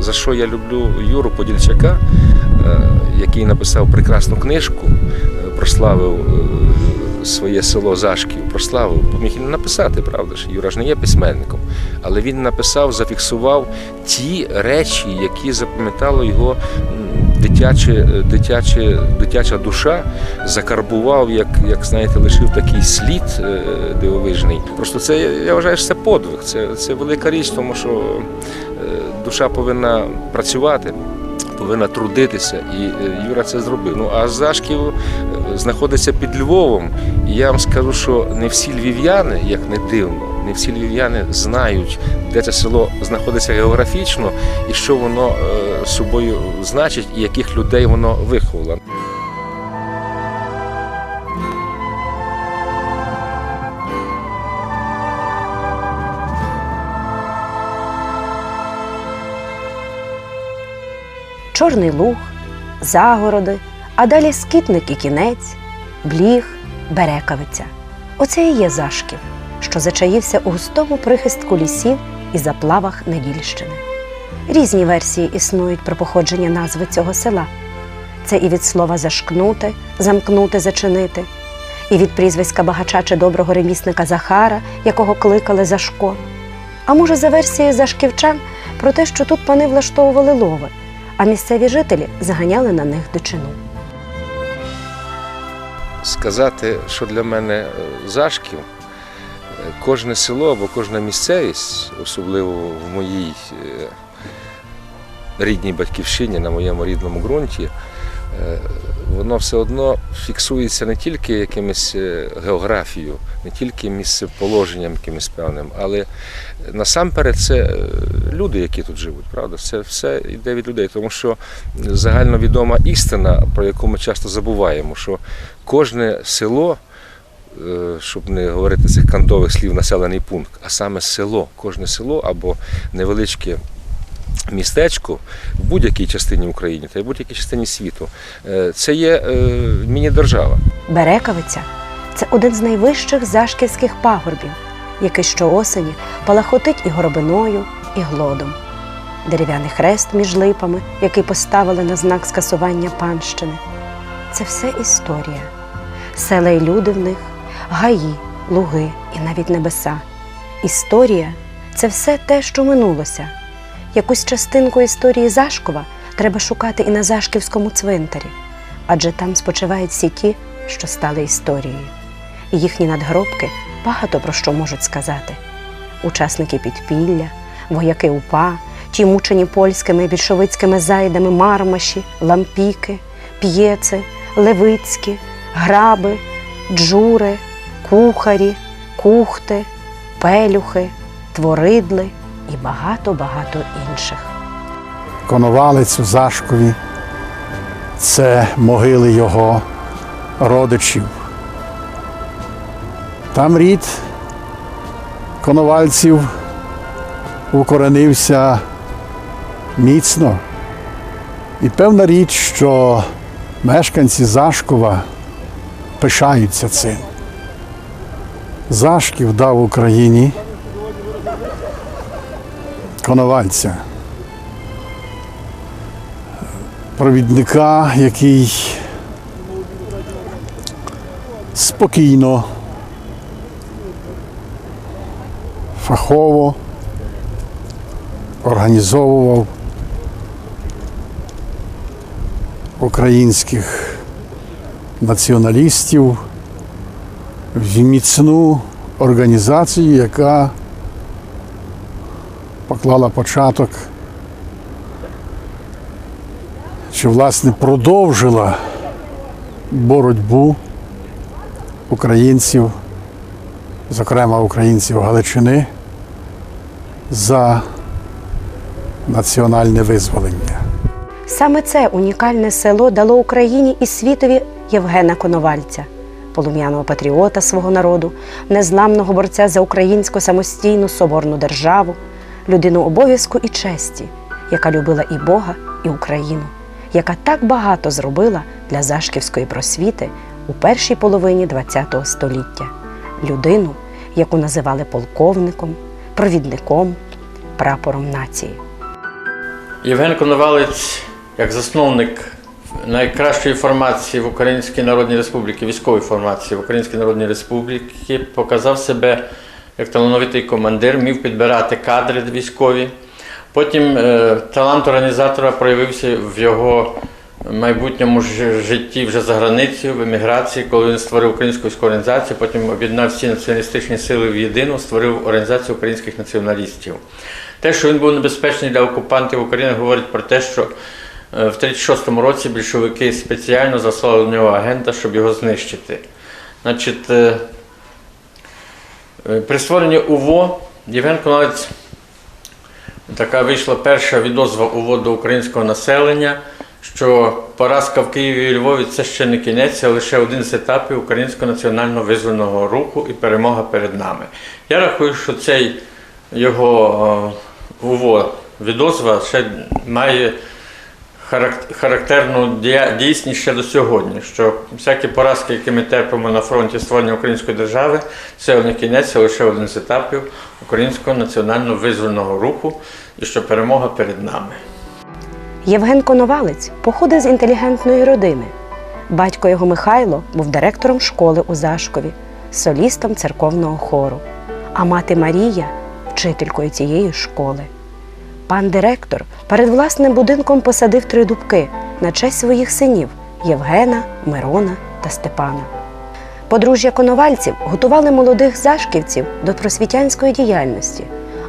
за що я люблю Юру Подільчака, е, який написав прекрасну книжку, е, прославив е, своє село Зашків, прославив, поміг і не написати, правда ж. Юра ж не є письменником, але він написав, зафіксував ті речі, які запам'ятало його дитяче, дитяче, дитяча душа, закарбував, як, як знаєте, лишив такий слід дивовижний. Просто це я вважаю, що це подвиг, це, це велика річ, тому що душа повинна працювати. Повинна трудитися, і е, Юра це зробив. Ну а Зашків е, знаходиться під Львовом. І я вам скажу, що не всі львів'яни, як не дивно, не всі львів'яни знають, де це село знаходиться географічно і що воно е, собою значить, і яких людей воно виховало. Чорний луг, загороди, а далі скитник і кінець, бліг, берекавиця. Оце і є Зашків, що зачаївся у густому прихистку лісів і заплавах Недільщини. Різні версії існують про походження назви цього села. Це і від слова зашкнути, замкнути, зачинити, і від прізвиська багача чи доброго ремісника Захара, якого кликали Зашко. А може, за версією зашківчан про те, що тут пани влаштовували лови, а місцеві жителі заганяли на них дичину. сказати, що для мене е, Зашків, е, кожне село або кожна місцевість, особливо в моїй е, рідній батьківщині, на моєму рідному ґрунті, воно все одно фіксується не тільки якимось е, географією, не тільки місцеположенням якимось певним, але насамперед це е, люди, які тут живуть, правда? Це все йде від людей, тому що загальновідома істина, про яку ми часто забуваємо, що кожне село, е, щоб не говорити цих кантових слів населений пункт, а саме село, кожне село або невеличке містечко в будь-якій частині України та в будь-якій частині світу, е, це є е, міні-держава. Берекавиця це один з найвищих зашківських пагорбів, який щоосені палахотить і горобиною, і глодом. Дерев'яний хрест між липами, який поставили на знак скасування панщини. Це все історія. Села й люди в них, гаї, луги і навіть небеса. Історія це все те, що минулося. Якусь частинку історії Зашкова треба шукати і на Зашківському цвинтарі, адже там спочивають всі ті, що стали історією. І їхні надгробки багато про що можуть сказати. Учасники підпілля, вояки УПА, ті мучені польськими і більшовицькими зайдами мармаші, лампіки, п'єци, левицькі, граби, джури, кухарі, кухти, пелюхи, творидли і багато-багато інших. Коновалець у Зашкові це могили його родичів. Там рід коновальців укоренився міцно. І певна річ, що мешканці Зашкова пишаються цим. Зашків дав Україні коновальця. провідника, який спокійно, фахово організовував українських націоналістів в міцну організацію, яка поклала початок що власне продовжила боротьбу українців, зокрема українців Галичини, за національне визволення. Саме це унікальне село дало Україні і світові Євгена Коновальця, полум'яного патріота свого народу, незламного борця за українську самостійну соборну державу, людину обов'язку і честі, яка любила і Бога, і Україну, яка так багато зробила для зашківської просвіти у першій половині ХХ століття, людину, яку називали полковником, провідником, прапором нації. Євген Коновалець, як засновник найкращої формації в Українській Народній Республіці, військової формації в Українській Народній Республіці, показав себе як талановитий командир, вмів підбирати кадри військові. Потім е, талант організатора проявився в його майбутньому житті вже за границею, в еміграції, коли він створив українську організацію, потім об'єднав всі націоналістичні сили в єдину, створив організацію українських націоналістів. Те, що він був небезпечний для окупантів України, говорить про те, що е, в 36-му році більшовики спеціально заслали в нього агента, щоб його знищити. Значить, е, при створенні УВО Євген Коновець така вийшла перша відозва УВО до українського населення, що поразка в Києві і Львові це ще не кінець, а лише один з етапів українського національно визвольного руху і перемога перед нами. Я рахую, що цей його е, УВО відозва ще має характерну дійсність ще до сьогодні, що всякі поразки, які ми терпимо на фронті створення української держави, це не кінець, це лише один з етапів українського національно визвольного руху, і що перемога перед нами. Євген Коновалець походив з інтелігентної родини. Батько його Михайло був директором школи у Зашкові, солістом церковного хору, а мати Марія вчителькою цієї школи. Пан директор перед власним будинком посадив три дубки на честь своїх синів Євгена, Мирона та Степана. Подружжя коновальців готували молодих зашківців до просвітянської діяльності,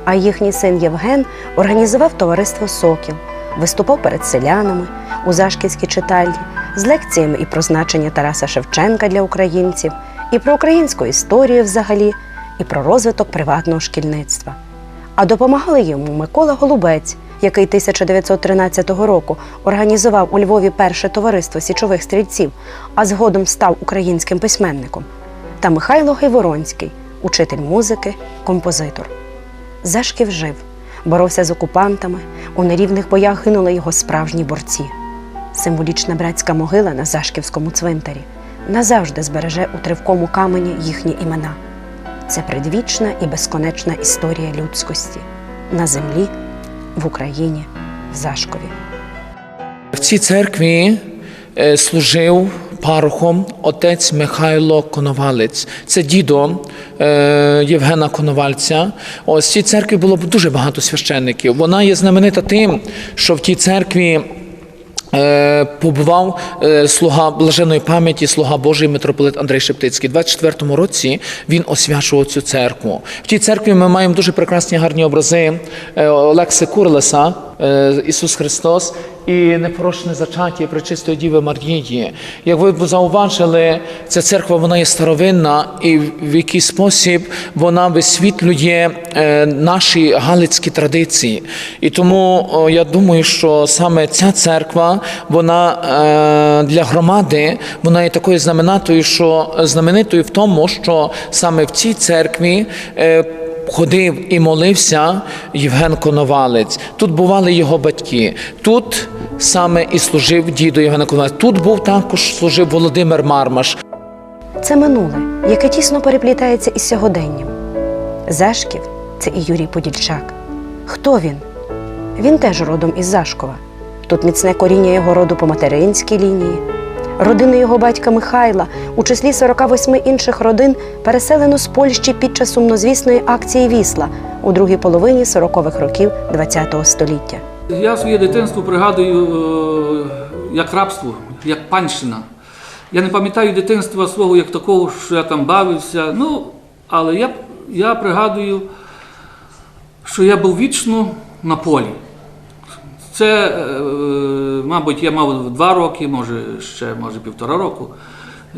а їхній син Євген організував товариство Сокіл, виступав перед селянами у зашківській читальні з лекціями і про значення Тараса Шевченка для українців, і про українську історію взагалі, і про розвиток приватного шкільництва. А допомагали йому Микола Голубець, який 1913 року організував у Львові перше товариство січових стрільців, а згодом став українським письменником, та Михайло Гайворонський, учитель музики, композитор. Зашків жив, боровся з окупантами, у нерівних боях гинули його справжні борці. Символічна братська могила на Зашківському цвинтарі назавжди збереже у тривкому камені їхні імена. Це предвічна і безконечна історія людськості на землі, в Україні, в Зашкові. В цій церкві е, служив парохом отець Михайло Коновалець. Це дідо е, Євгена Коновальця. Ось в цій церкві було дуже багато священників. Вона є знаменита тим, що в тій церкві. Е, Побував е, слуга блаженої пам'яті, слуга Божий митрополит Андрей Шептицький. У 24-му році він освячував цю церкву. В тій церкві ми маємо дуже прекрасні гарні образи е, Олекси Курлеса, Ісус Христос і непорочне зачаття Пречистої Діви Марії. Як ви зауважили, ця церква вона є старовинна, і в який спосіб вона висвітлює е, наші галицькі традиції. І тому я думаю, що саме ця церква, вона е, для громади, вона є такою знаменатою, що знаменитою в тому, що саме в цій церкві. Ходив і молився Євген Коновалець. Тут бували його батьки. Тут саме і служив дідо Євгена Коновалець. Тут був також служив Володимир Мармаш. Це минуле, яке тісно переплітається із сьогоденням. Зашків це і Юрій Подільчак. Хто він? Він теж родом із Зашкова. Тут міцне коріння його роду по материнській лінії. Родини його батька Михайла, у числі 48 інших родин, переселено з Польщі під час сумнозвісної акції Вісла у другій половині 40-х років ХХ століття. Я своє дитинство пригадую е, як рабство, як панщина. Я не пам'ятаю дитинства свого як такого, що я там бавився. Ну, але я, я пригадую, що я був вічно на полі. Це, е, мабуть, я мав два роки, може ще може півтора року.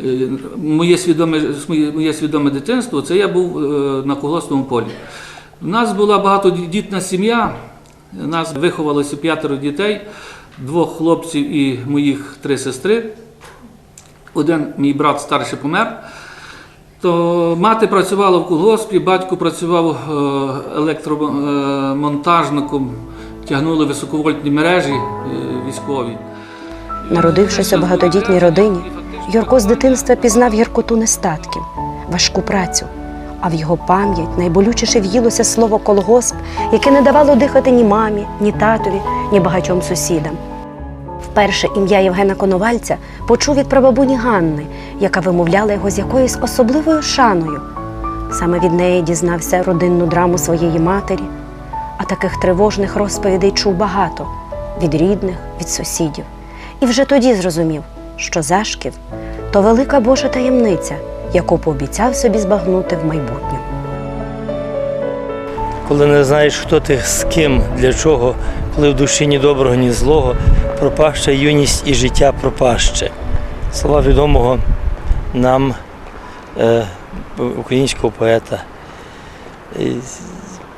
Е, Моє свідоме, моє, свідоме дитинство це я був е, на колгоспному полі. У нас була багатодітна сім'я. У нас виховалося п'ятеро дітей, двох хлопців і моїх три сестри. Один мій брат старший помер. То мати працювала в колгоспі, батько працював електромонтажником, тягнули високовольтні мережі е, військові. Народившись у багатодітній родині, Юрко з дитинства пізнав гіркоту нестатків, важку працю, а в його пам'ять найболючіше в'їлося слово колгосп, яке не давало дихати ні мамі, ні татові, ні багатьом сусідам. Вперше ім'я Євгена Коновальця почув від прабабуні Ганни, яка вимовляла його з якоюсь особливою шаною. Саме від неї дізнався родинну драму своєї матері, а таких тривожних розповідей чув багато від рідних, від сусідів. І вже тоді зрозумів, що Зашків то велика Божа таємниця, яку пообіцяв собі збагнути в майбутньому. коли не знаєш, хто ти з ким, для чого, коли в душі ні доброго, ні злого, пропаща юність і життя пропаще. Слова відомого нам е, українського поета.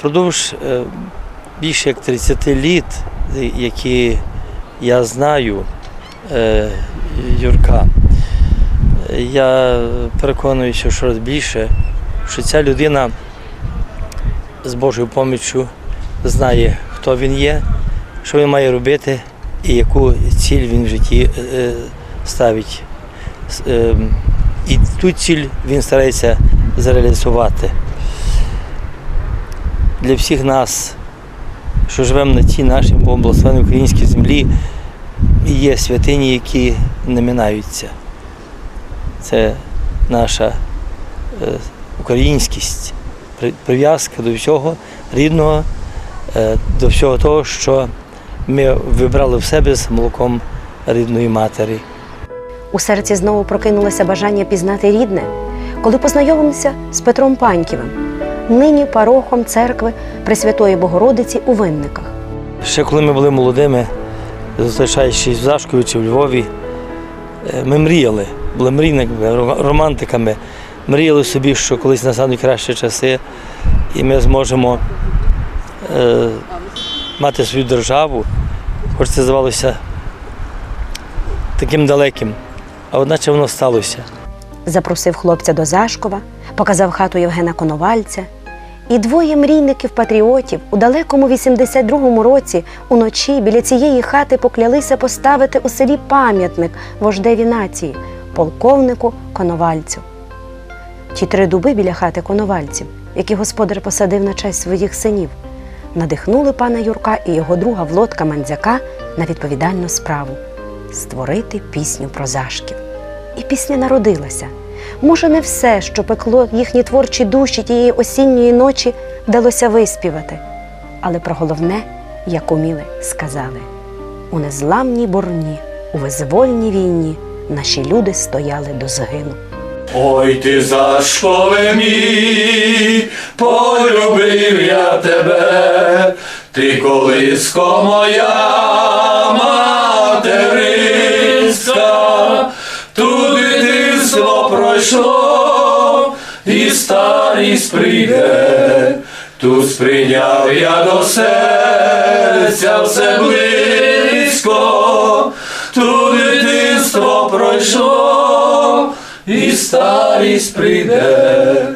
Продовж е, більше як 30 літ, е, які я знаю е, Юрка, я переконуюся, що більше, що ця людина з Божою поміччю знає, хто він є, що він має робити і яку ціль він в житті ставить. І ту ціль він старається зреалізувати. Для всіх нас, що живемо на тій нашій благословенній українській землі, є святині, які не минаються. Це наша е, українськість прив'язка до всього рідного, е, до всього того, що ми вибрали в себе з молоком рідної матері. У серці знову прокинулося бажання пізнати рідне, коли познайомився з Петром Паньківим, нині парохом церкви Пресвятої Богородиці у Винниках. Ще коли ми були молодими, зустрічаючись в Зашкові чи в Львові, е, ми мріяли, були мрійниками, романтиками. Мріяли собі, що колись настануть кращі часи, і ми зможемо е, мати свою державу, хоч це здавалося таким далеким, а одначе воно сталося. Запросив хлопця до Зашкова, показав хату Євгена Коновальця. І двоє мрійників-патріотів у далекому 82-му році уночі біля цієї хати поклялися поставити у селі пам'ятник вождеві нації, полковнику Коновальцю. Ті три дуби біля хати коновальців, які господар посадив на честь своїх синів, надихнули пана Юрка і його друга Володка Мандзяка на відповідальну справу створити пісню про Зашків. І пісня народилася. Може, не все, що пекло їхні творчі душі тієї осінньої ночі, вдалося виспівати. Але про головне, як уміли, сказали: у незламній борні, у визвольній війні наші люди стояли до згину. Ой ти зашкове мій, полюбив я тебе, ти колиско моя материнська, пройшло, і старість прийде, тут сприйняв я до серця все близько, тут дитинство пройшло, і старість прийде,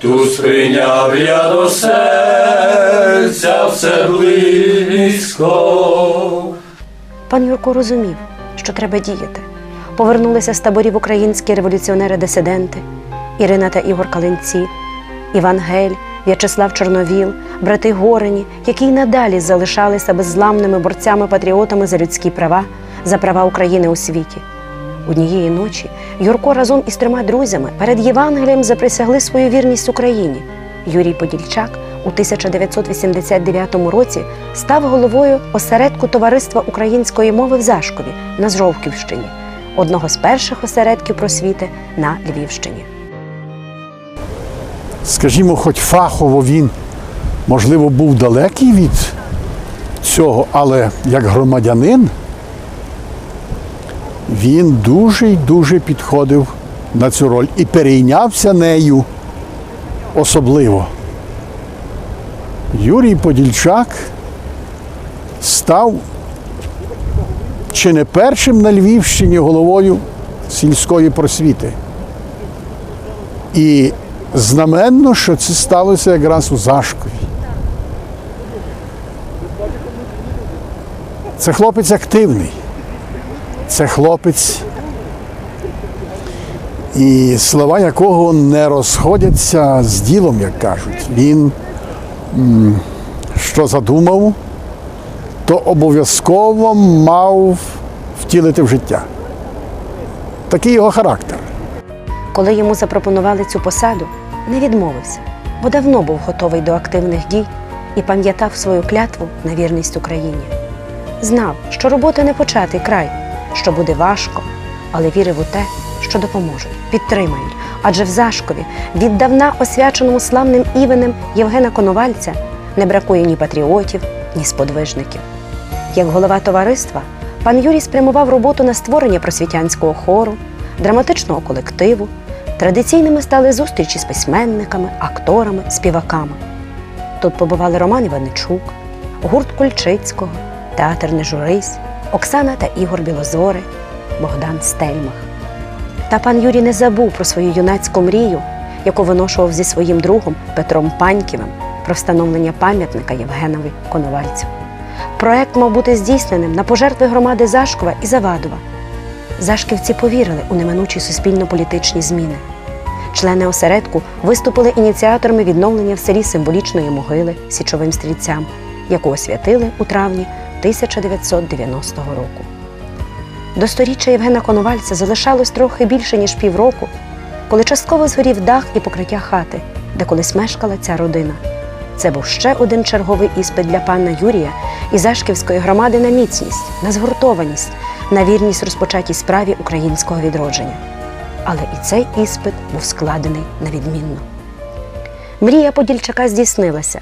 тут сприйняв я до серця все близько. Пан Юрко розумів, що треба діяти. Повернулися з таборів українські революціонери-дисиденти Ірина та Ігор Калинці, Іван Гель, В'ячеслав Чорновіл, брати Горені, які й надалі залишалися беззламними борцями-патріотами за людські права, за права України у світі. Однієї ночі Юрко разом із трьома друзями перед Євангелієм заприсягли свою вірність Україні. Юрій Подільчак у 1989 році став головою осередку Товариства української мови в Зашкові на Жовківщині, одного з перших осередків просвіти на Львівщині. Скажімо, хоч фахово він, можливо, був далекий від цього, але як громадянин він дуже й дуже підходив на цю роль і перейнявся нею особливо. Юрій Подільчак став чи не першим на Львівщині головою сільської просвіти. І знаменно, що це сталося якраз у Зашкові. Це хлопець активний. Це хлопець, і слова якого не розходяться з ділом, як кажуть. Він що задумав, то обов'язково мав втілити в життя. Такий його характер. Коли йому запропонували цю посаду, не відмовився, бо давно був готовий до активних дій і пам'ятав свою клятву на вірність Україні. Знав, що робота не початий край, що буде важко, але вірив у те, що допоможуть, підтримають. Адже в Зашкові, віддавна освяченому славним івенем Євгена Коновальця, не бракує ні патріотів, ні сподвижників. Як голова товариства, пан Юрій спрямував роботу на створення просвітянського хору, драматичного колективу. Традиційними стали зустрічі з письменниками, акторами, співаками. Тут побували Роман Іваничук, гурт Кульчицького, театр Нежурись, Оксана та Ігор Білозори, Богдан Стельмах. Та пан Юрій не забув про свою юнацьку мрію, яку виношував зі своїм другом Петром Паньківим про встановлення пам'ятника Євгенові Коновальцю. Проект мав бути здійсненим на пожертви громади Зашкова і Завадова. Зашківці повірили у неминучі суспільно-політичні зміни. Члени осередку виступили ініціаторами відновлення в селі символічної могили січовим стрільцям, яку освятили у травні 1990 року. До сторіччя Євгена Коновальця залишалось трохи більше ніж півроку, коли частково згорів дах і покриття хати, де колись мешкала ця родина. Це був ще один черговий іспит для пана Юрія і Зашківської громади на міцність, на згуртованість, на вірність розпочатій справі українського відродження. Але і цей іспит був складений на відмінно. Мрія Подільчака здійснилася.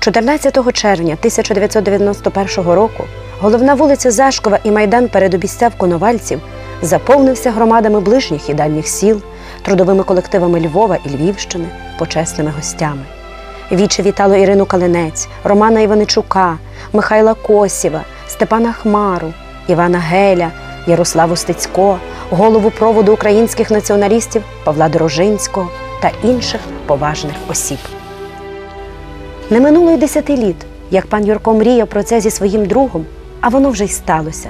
14 червня 1991 року головна вулиця Зашкова і майдан перед обіцяв коновальців заповнився громадами ближніх і дальніх сіл, трудовими колективами Львова і Львівщини, почесними гостями. Віче вітало Ірину Калинець, Романа Іваничука, Михайла Косєва, Степана Хмару, Івана Геля, Ярославу Стецько, голову проводу українських націоналістів Павла Дорожинського та інших поважних осіб. Не минуло й десяти літ, як пан Юрко мріяв про це зі своїм другом, а воно вже й сталося.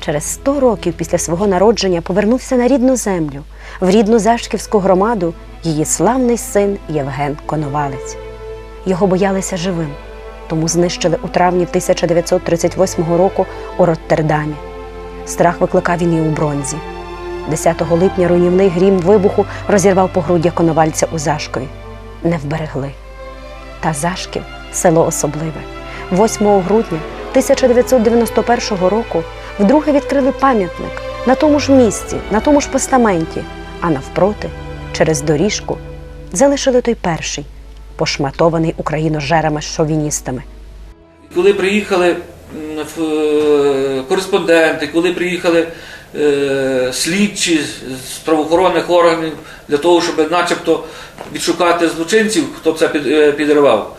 Через сто років після свого народження повернувся на рідну землю, в рідну Зашківську громаду її славний син Євген Коновалець. Його боялися живим, тому знищили у травні 1938 року у Роттердамі. Страх викликав він і у бронзі. 10 липня руйнівний грім вибуху розірвав погруддя Коновальця у Зашкові. Не вберегли. Та Зашків село особливе. 8 грудня 1991 року вдруге відкрили пам'ятник на тому ж місці, на тому ж постаменті, а навпроти, через доріжку, залишили той перший, пошматований україножерами шовіністами. Коли приїхали е, кореспонденти, коли приїхали е, слідчі з- правоохоронних органів для того, щоб начебто відшукати злочинців, хто це е, підривав,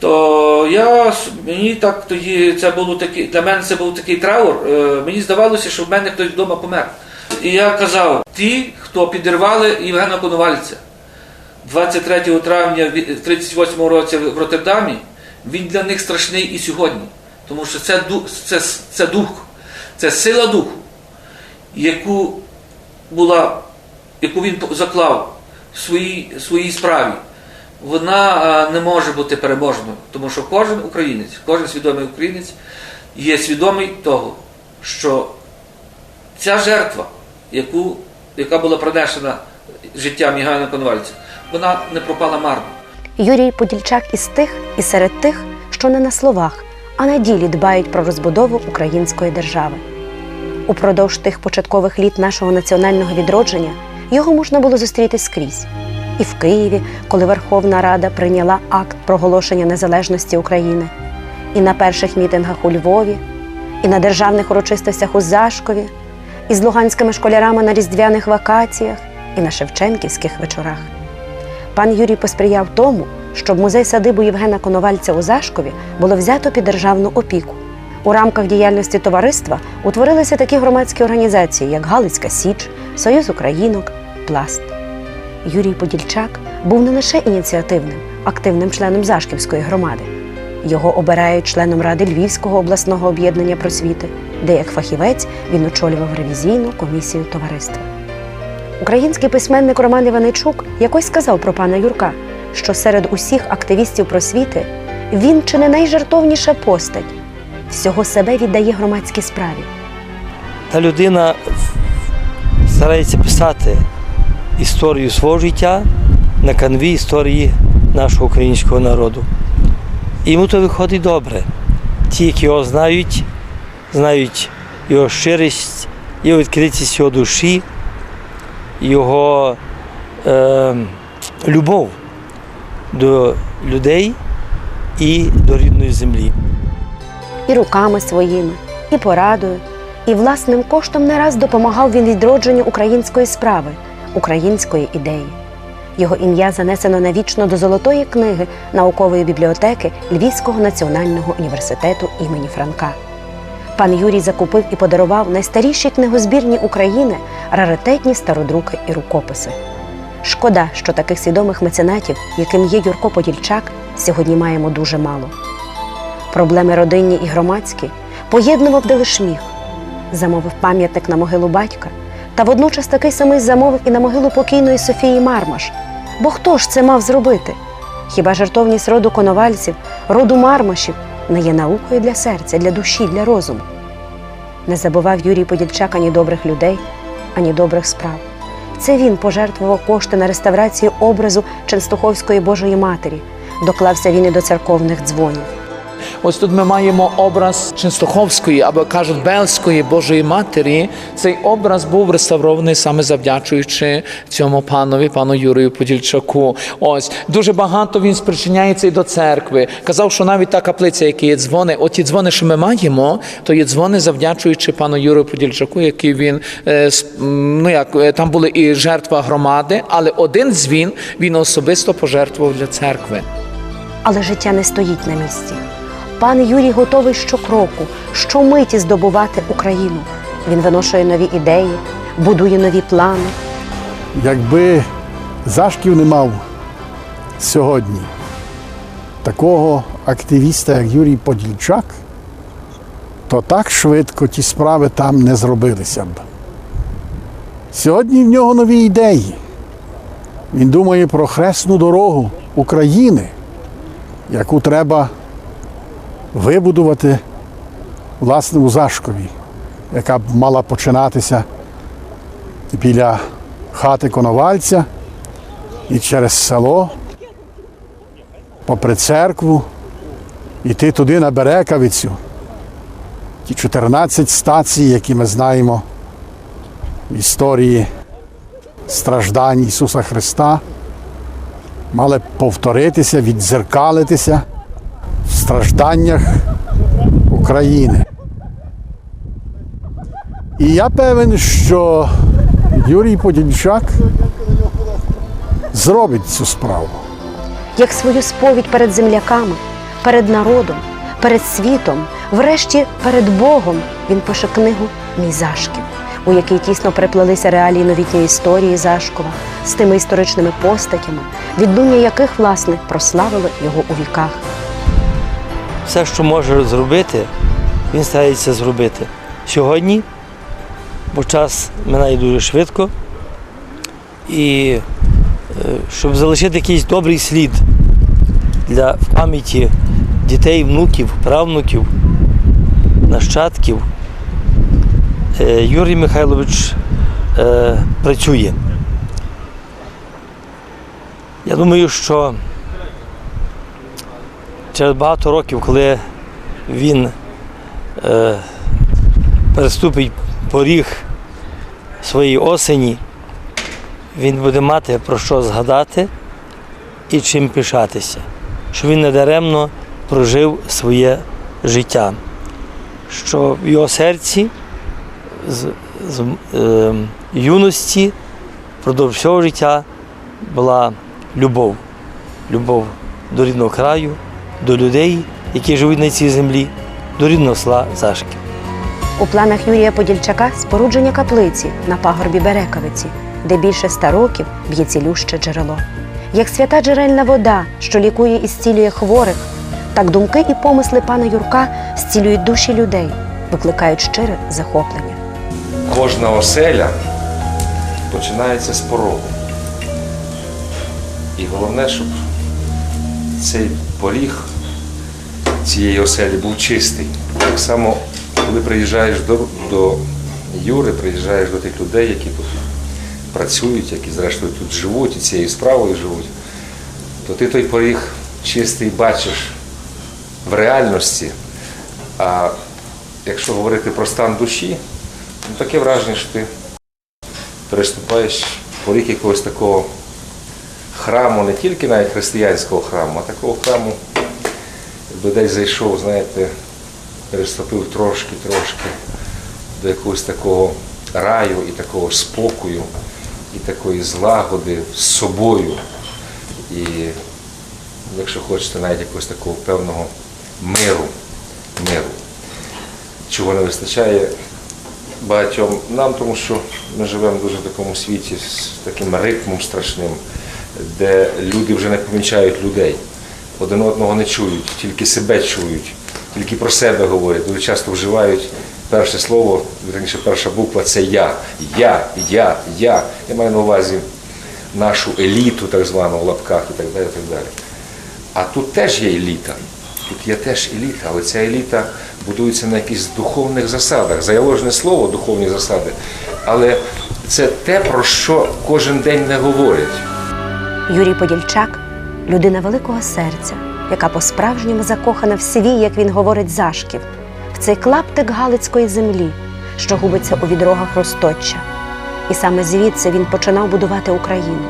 то я мені так тоді це було такий, для мене це був такий траур. Мені здавалося, що в мене хтось вдома помер. І я казав, ті, хто підірвали Євгена Коновальця 23 травня 1938 році в Роттердамі, він для них страшний і сьогодні. Тому що це, ду- це, це дух, це сила духу, яку, була, яку він заклав в своїй, своїй справі. Вона не може бути переможною, тому що кожен українець, кожен свідомий українець є свідомий того, що ця жертва, яку, яка була принесена життям Євгена Конвальця, вона не пропала марно. Юрій Подільчак із тих і серед тих, що не на словах, а на ділі дбають про розбудову української держави. Упродовж тих початкових літ нашого національного відродження його можна було зустріти скрізь. І в Києві, коли Верховна Рада прийняла акт проголошення незалежності України, і на перших мітингах у Львові, і на державних урочистостях у Зашкові, і з луганськими школярами на різдвяних вакаціях, і на Шевченківських вечорах. Пан Юрій посприяв тому, щоб музей садибу Євгена Коновальця у Зашкові було взято під державну опіку. У рамках діяльності товариства утворилися такі громадські організації, як Галицька Січ, Союз Українок, Пласт. Юрій Подільчак був не лише ініціативним, активним членом Зашківської громади. Його обирають членом ради Львівського обласного об'єднання просвіти, де як фахівець він очолював ревізійну комісію товариства. Український письменник Роман Іваничук якось сказав про пана Юрка, що серед усіх активістів просвіти він чи не найжертовніша постать, всього себе віддає громадській справі. Та людина старається писати історію свого життя на канві історії нашого українського народу. І йому то виходить добре. Ті, які його знають, знають його щирість, його відкритість його душі, його е, любов до людей і до рідної землі. і руками своїми, і порадою, і власним коштом не раз допомагав він відродженню української справи, української ідеї. Його ім'я занесено навічно до Золотої книги наукової бібліотеки Львівського національного університету імені Франка. Пан Юрій закупив і подарував найстарішій книгозбірні України раритетні стародруки і рукописи. Шкода, що таких свідомих меценатів, яким є Юрко Подільчак, сьогодні маємо дуже мало. Проблеми родинні і громадські поєднував Делишміх, замовив пам'ятник на могилу батька, та водночас такий самий замовив і на могилу покійної Софії Мармаш. Бо хто ж це мав зробити? Хіба жертовність роду коновальців, роду мармашів не є наукою для серця, для душі, для розуму? Не забував Юрій Подільчак ані добрих людей, ані добрих справ. Це він пожертвував кошти на реставрацію образу Ченстуховської Божої Матері. Доклався він і до церковних дзвонів. Ось тут ми маємо образ Ченстоховської або кажуть Бельської Божої Матері. Цей образ був реставрований саме завдячуючи цьому панові, пану Юрію Подільчаку. Ось дуже багато він спричиняється і до церкви. Казав, що навіть та каплиця, які є дзвони, оті дзвони, що ми маємо, то є дзвони, завдячуючи пану Юрію Подільчаку, який він е, ну як е, там були і жертва громади, але один дзвін він особисто пожертвував для церкви. Але життя не стоїть на місці. Пан Юрій готовий щокроку, щомиті здобувати Україну. Він виношує нові ідеї, будує нові плани. Якби Зашків не мав сьогодні такого активіста, як Юрій Подільчак, то так швидко ті справи там не зробилися б. Сьогодні в нього нові ідеї. Він думає про хресну дорогу України, яку треба вибудувати власне у Зашкові, яка б мала починатися біля хати Коновальця і через село, попри церкву, йти туди на Берекавицю. Ті 14 стацій, які ми знаємо в історії страждань Ісуса Христа, мали повторитися, віддзеркалитися стражданнях України. І я певен, що Юрій Подільчак зробить цю справу. як свою сповідь перед земляками, перед народом, перед світом, врешті перед Богом він пише книгу Мій Зашків, у якій тісно приплелися реалії новітньої історії Зашкова з тими історичними постатями, відлуння яких, власне, прославило його у віках. Все, що може зробити, він старається зробити. Сьогодні, бо час минає дуже швидко, і е, щоб залишити якийсь добрий слід для пам'яті дітей, внуків, правнуків, нащадків, е, Юрій Михайлович е, працює. Я думаю, що через багато років, коли він е, переступить поріг своєї осені, він буде мати про що згадати і чим пишатися, що він недаремно прожив своє життя, що в його серці з, з е, юності впродовж всього життя була любов. Любов до рідного краю, до людей, які живуть на цій землі, до рідного села Зашків. У планах Юрія Подільчака спорудження каплиці на пагорбі Берекавиці, де більше ста років б'є цілюще джерело. Як свята джерельна вода, що лікує і зцілює хворих, так думки і помисли пана Юрка зцілюють душі людей, викликають щире захоплення. Кожна оселя починається з порогу. І головне, щоб цей поріг цієї оселі був чистий. Так само, коли приїжджаєш до, до Юри, приїжджаєш до тих людей, які тут працюють, які зрештою тут живуть і цією справою живуть, то ти той поріг чистий бачиш в реальності. А якщо говорити про стан душі, ну таке враження, що ти переступаєш поріг якогось такого храму, не тільки навіть християнського храму, а такого храму, десь зайшов, знаєте, переступив трошки-трошки до якогось такого раю і такого спокою, і такої злагоди з собою. І, якщо хочете, навіть якогось такого певного миру, миру, чого не вистачає багатьом нам, тому що ми живемо дуже в такому світі з таким ритмом страшним, де люди вже не помічають людей, один одного не чують, тільки себе чують, тільки про себе говорять. Дуже часто вживають перше слово, раніше перша буква це я. Я, я, я. Я маю на увазі нашу еліту, так звану в лапках і так далі. І так далі. А тут теж є еліта. Тут є теж еліта, але ця еліта будується на якихось духовних засадах. Заявожне слово духовні засади. Але це те, про що кожен день не говорять. Юрій Подільчак людина великого серця, яка по-справжньому закохана в свій, як він говорить, зашків, в цей клаптик галицької землі, що губиться у відрогах Росточчя. І саме звідси він починав будувати Україну.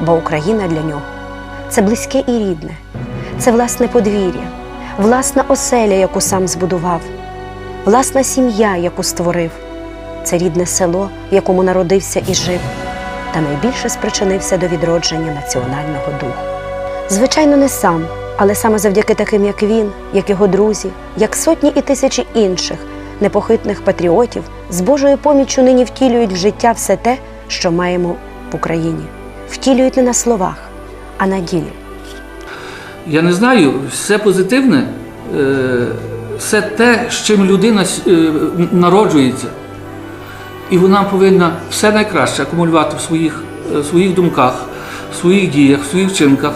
Бо Україна для нього це близьке і рідне, це власне подвір'я, власна оселя, яку сам збудував, власна сім'я, яку створив, це рідне село, в якому народився і жив та найбільше спричинився до відродження національного духу. Звичайно, не сам, але саме завдяки таким, як він, як його друзі, як сотні і тисячі інших непохитних патріотів з Божою поміччю нині втілюють в життя все те, що маємо в Україні. Втілюють не на словах, а на ділі. Я не знаю, все позитивне, е, все те, з чим людина е, народжується. І вона повинна все найкраще акумулювати в своїх, е, в своїх думках, в своїх діях, в своїх вчинках.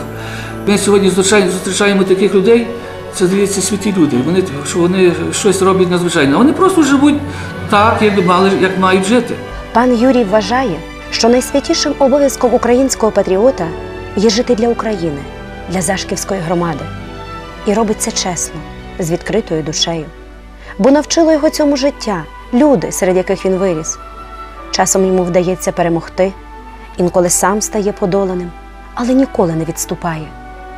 Ми сьогодні зустрічаємо, зустрічаємо таких людей, це здається святі люди. Вони, що вони щось роблять надзвичайне. Вони просто живуть так, як, мали, як мають жити. Пан Юрій вважає, що найсвятішим обов'язком українського патріота є жити для України, для Зашківської громади. І робить це чесно, з відкритою душею. Бо навчило його цьому життя, люди, серед яких він виріс. Часом йому вдається перемогти, інколи сам стає подоланим, але ніколи не відступає,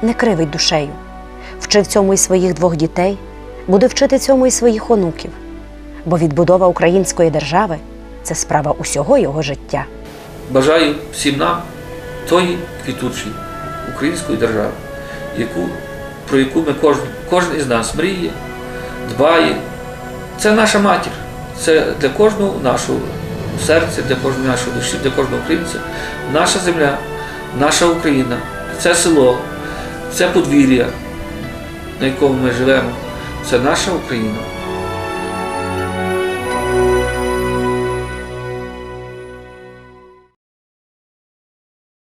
не кривить душею. Вчив цьому і своїх двох дітей, буде вчити цьому і своїх онуків. Бо відбудова української держави це справа усього його життя. Бажаю всім нам тої квітучої української держави, яку, про яку ми кожен, кожен із нас мріє, дбає. Це наша матір, це для кожного нашого серця, для кожної нашої душі, для кожного українця. Наша земля, наша Україна, це село, це подвір'я, на якому ми живемо, це наша Україна.